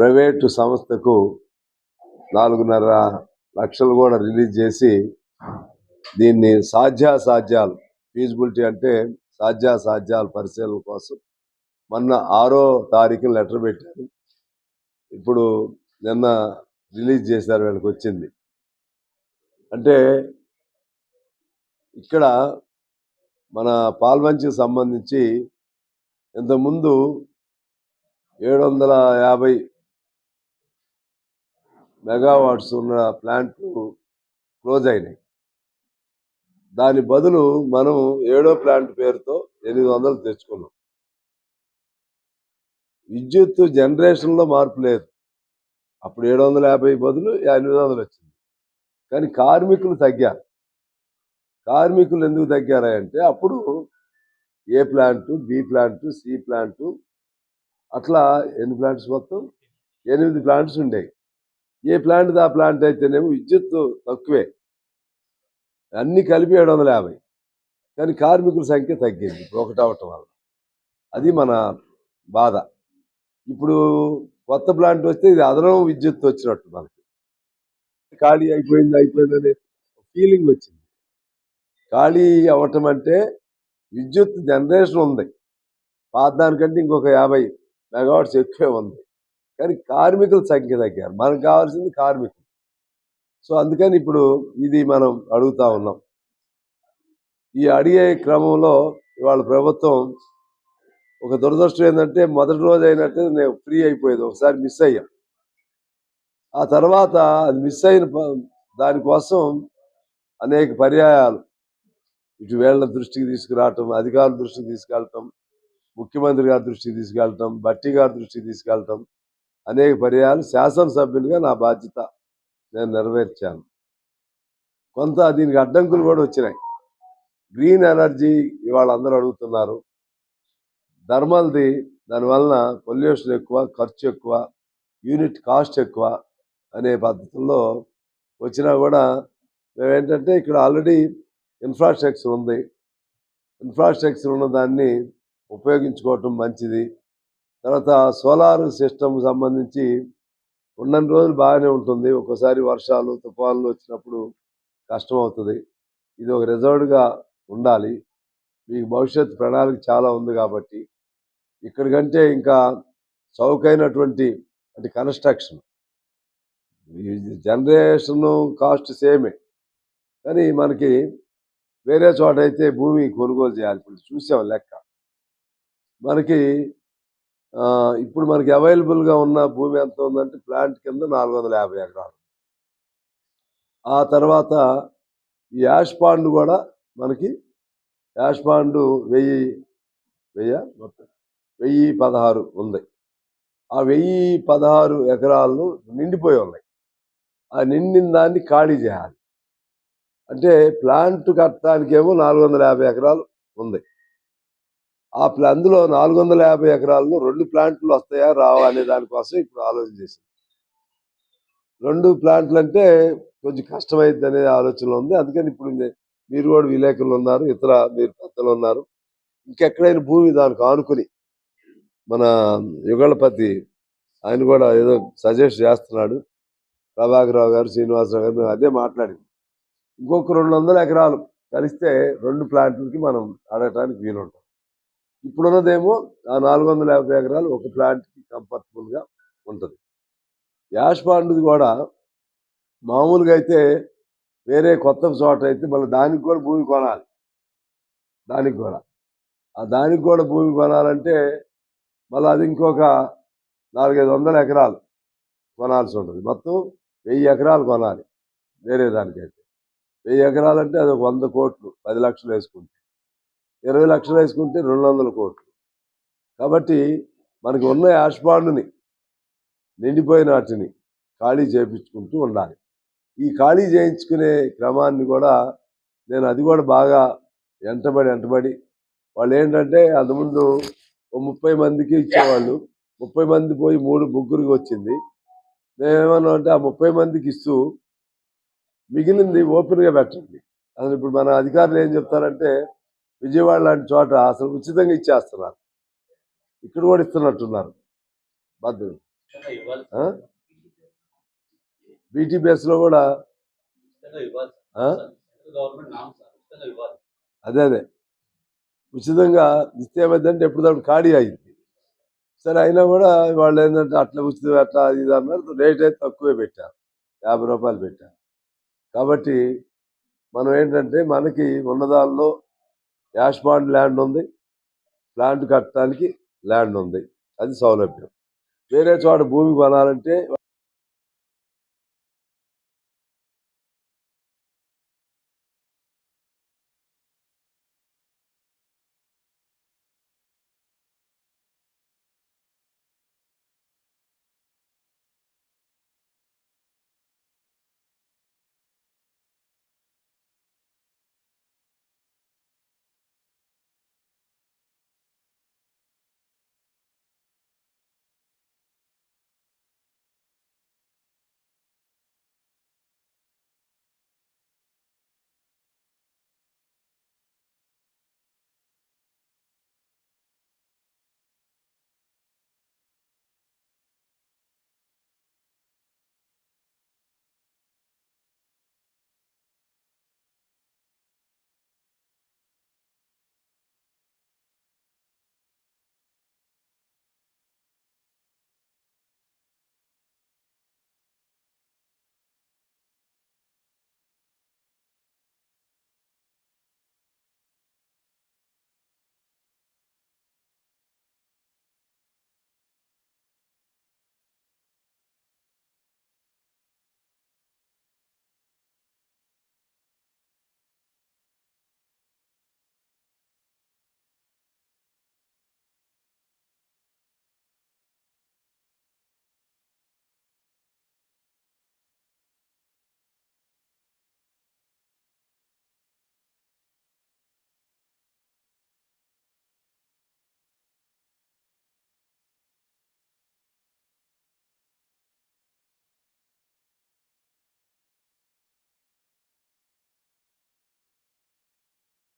Private సంస్థకు నాలుగున్నర లక్షలు కూడా రిలీజ్ చేసి దీన్ని సాధ్యాసాధ్యాలు ఫీజిబిలిటీ అంటే సాధ్యాసాధ్యాల పరిశీలన కోసం మొన్న ఆరో తారీఖు లెటర్ పెట్టారు. ఇప్పుడు నిన్న రిలీజ్ చేశారు వీళ్ళకి వచ్చింది. అంటే ఇక్కడ మన పాల్వంచికి సంబంధించి ఇంతకుముందు ఏడు వందల యాభై మెగావాట్స్ ఉన్న ప్లాంట్లు క్లోజ్ అయినాయి. దాని బదులు మనం ఏడో ప్లాంట్ పేరుతో ఎనిమిది వందలు తెచ్చుకున్నాం. విద్యుత్ జనరేషన్లో మార్పు లేదు. అప్పుడు ఏడు వందల యాభై బదులు ఎనిమిది వందలు వచ్చింది. కానీ కార్మికులు తగ్గారు. కార్మికులు ఎందుకు తగ్గారా అంటే అప్పుడు A plant B plant C plant అట్లా ఎన్ని ప్లాంట్స్ మొత్తం? ఎనిమిది ప్లాంట్స్ ఉండేవి. ఏ ప్లాంట్ ఆ ప్లాంట్ అయితేనేమో విద్యుత్ తక్కువే. అన్నీ కలిపి ఏడు వందల యాభై. కానీ కార్మికుల సంఖ్య తగ్గింది ఒకటి అవటం వల్ల. అది మన బాధ. ఇప్పుడు కొత్త ప్లాంట్ వస్తే ఇది అదనం విద్యుత్ వచ్చినట్టు మనకి. ఖాళీ అయిపోయింది అయిపోయిందనే ఫీలింగ్ వచ్చింది. ఖాళీ అవ్వటం అంటే విద్యుత్ జనరేషన్ ఉంది. పాత దానికంటే ఇంకొక యాభై మెగావాట్స్ ఎక్కువే ఉంది. కానీ కార్మికుల సంఖ్య తగ్గారు. మనకు కావాల్సింది కార్మికులు. సో అందుకని ఇప్పుడు ఇది మనం అడుగుతా ఉన్నాం. ఈ అడిగే క్రమంలో ఇవాళ ప్రభుత్వం ఒక దురదృష్టం ఏంటంటే మొదటి రోజు అయినట్టు నేను ఫ్రీ అయిపోయేది. ఒకసారి మిస్ అయ్యా. ఆ తర్వాత అది మిస్ అయిన దానికోసం అనేక పర్యాయాలు. ఇటు వేళ్ళ దృష్టికి తీసుకురావటం అధికారుల దృష్టికి తీసుకెళ్ళటం ముఖ్యమంత్రి గారి దృష్టికి తీసుకెళ్ళటం బట్టి గారి దృష్టికి తీసుకెళ్ళటం అనేక పర్యాలు శాసనసభ్యునిగా నా బాధ్యత నేను నెరవేర్చాను. కొంత దీనికి అడ్డంకులు కూడా వచ్చినాయి. గ్రీన్ ఎనర్జీ ఇవాళ అందరూ అడుగుతున్నారు. థర్మల్ది దానివలన పొల్యూషన్ ఎక్కువ ఖర్చు ఎక్కువ యూనిట్ కాస్ట్ ఎక్కువ అనే పద్ధతుల్లో వచ్చినా కూడా మేము ఏంటంటే ఇక్కడ ఆల్రెడీ ఇన్ఫ్రాస్ట్రక్చర్ ఉంది. ఇన్ఫ్రాస్ట్రక్చర్ ఉన్న దాన్ని ఉపయోగించుకోవటం మంచిది. తర్వాత సోలార్ సిస్టమ్ సంబంధించి ఉన్నన్ని రోజులు బాగానే ఉంటుంది. ఒక్కోసారి వర్షాలు తుఫాన్లు వచ్చినప్పుడు కష్టం అవుతుంది ఇది ఒక రిజర్వ్డ్గా ఉండాలి. మీకు భవిష్యత్ ప్రణాళిక చాలా ఉంది కాబట్టి ఇక్కడికంటే ఇంకా చౌకైనటువంటి అంటే కన్స్ట్రక్షన్. జనరేషన్ కాస్ట్ సేమే. కానీ మనకి వేరే చోట అయితే భూమి కొనుగోలు చేయాలి. ఇప్పుడు చూసాం లెక్క. మనకి ఇప్పుడు మనకి అవైలబుల్గా ఉన్న భూమి ఎంత ఉందంటే ప్లాంట్ కింద నాలుగు వందల యాభై ఎకరాలు. ఆ తర్వాత ఈ యాష్ పాండ్ కూడా మనకి యాష్ పాండ్ వెయ్యి వెయ్యి? వెయ్యి పదహారు ఉంది. ఆ వెయ్యి పదహారు ఎకరాలు నిండిపోయి ఉన్నాయి. ఆ నిండిన దాన్ని ఖాళీ చేయాలి. అంటే ప్లాంట్ కట్టడానికేమో నాలుగు వందల యాభై ఎకరాలు ఉంది. ఆ అందులో నాలుగు వందల యాభై ఎకరాల్లో రెండు ప్లాంట్లు వస్తాయా రావా అనే దానికోసం ఇప్పుడు ఆలోచన చేసింది రెండు ప్లాంట్లు అంటే కొంచెం కష్టమైంది అనే ఆలోచన ఉంది. అందుకని ఇప్పుడు మీరు కూడా విలేకరులు ఉన్నారు ఇతర మీరు పెద్దలు ఉన్నారు. ఇంకెక్కడైనా భూమి దానికి ఆనుకుని మన యుగళపతి ఆయన కూడా ఏదో సజెస్ట్ చేస్తున్నాడు. ప్రభాకరరావు గారు శ్రీనివాసరావు గారు మేము అదే మాట్లాడింది. ఇంకొక రెండు వందల ఎకరాలు కలిస్తే రెండు ప్లాంట్లకి మనం అడగటానికి వీలుంటాం ఇప్పుడున్నదేమో ఆ నాలుగు వందల యాభై ఎకరాలు ఒక ప్లాంట్కి కంఫర్టబుల్గా ఉంటుంది. యాష్ పాండ్ది కూడా మామూలుగా అయితే వేరే కొత్త చోట అయితే మళ్ళీ దానికి కూడా భూమి కొనాలి. దానికి కూడా. ఆ దానికి కూడా భూమి కొనాలంటే మళ్ళీ అది ఇంకొక నాలుగైదు వందల ఎకరాలు కొనాల్సి ఉంటుంది. మొత్తం వెయ్యి ఎకరాలు కొనాలి వేరే దానికైతే. వెయ్యి ఎకరాలు అంటే అది ఒక వంద కోట్లు పది లక్షలు వేసుకుంటే. ఇరవై లక్షలు వేసుకుంటే రెండు వందల కోట్లు. కాబట్టి మనకు ఉన్న యాష్ పాండుని నిండిపోయిన వాటిని ఖాళీ చేయించుకుంటూ ఉండాలి. ఈ ఖాళీ చేయించుకునే క్రమాన్ని కూడా నేను అది కూడా బాగా వెంటబడి వెంటబడి వాళ్ళు ఏంటంటే అంతకుముందు ఓ ముప్పై మందికి ఇచ్చేవాళ్ళు. ముప్పై మంది పోయి మూడు ముగ్గురికి వచ్చింది. మేమేమన్నా అంటే ఆ ముప్పై మందికి ఇస్తూ మిగిలింది ఓపెన్గా పెట్టండి. అసలు ఇప్పుడు మన అధికారులు ఏం చెప్తారంటే విజయవాడ లాంటి చోట అసలు ఉచితంగా ఇచ్చేస్తున్నారు. ఇక్కడ కూడా ఇస్తున్నట్టున్నారు. భద్రులు. బీటీ బేస్లో కూడా. అదే అదే. ఉచితంగా ఇస్తే ఏమైందంటే ఎప్పుడు ఖాళీ అయింది. సరే అయినా కూడా వాళ్ళు ఏంటంటే అట్లా ఉచితం అట్లా ఇది అన్నారు. రేట్ అయితే తక్కువే పెట్టారు. యాభై రూపాయలు పెట్టారు. కాబట్టి మనం ఏంటంటే మనకి ఉన్నదాల్లో యాష్ పాండ్ ల్యాండ్ ఉంది. ప్లాంట్ కట్టడానికి ల్యాండ్ ఉంది. అది సౌలభ్యం. వేరే చోట భూమి కొనాలంటే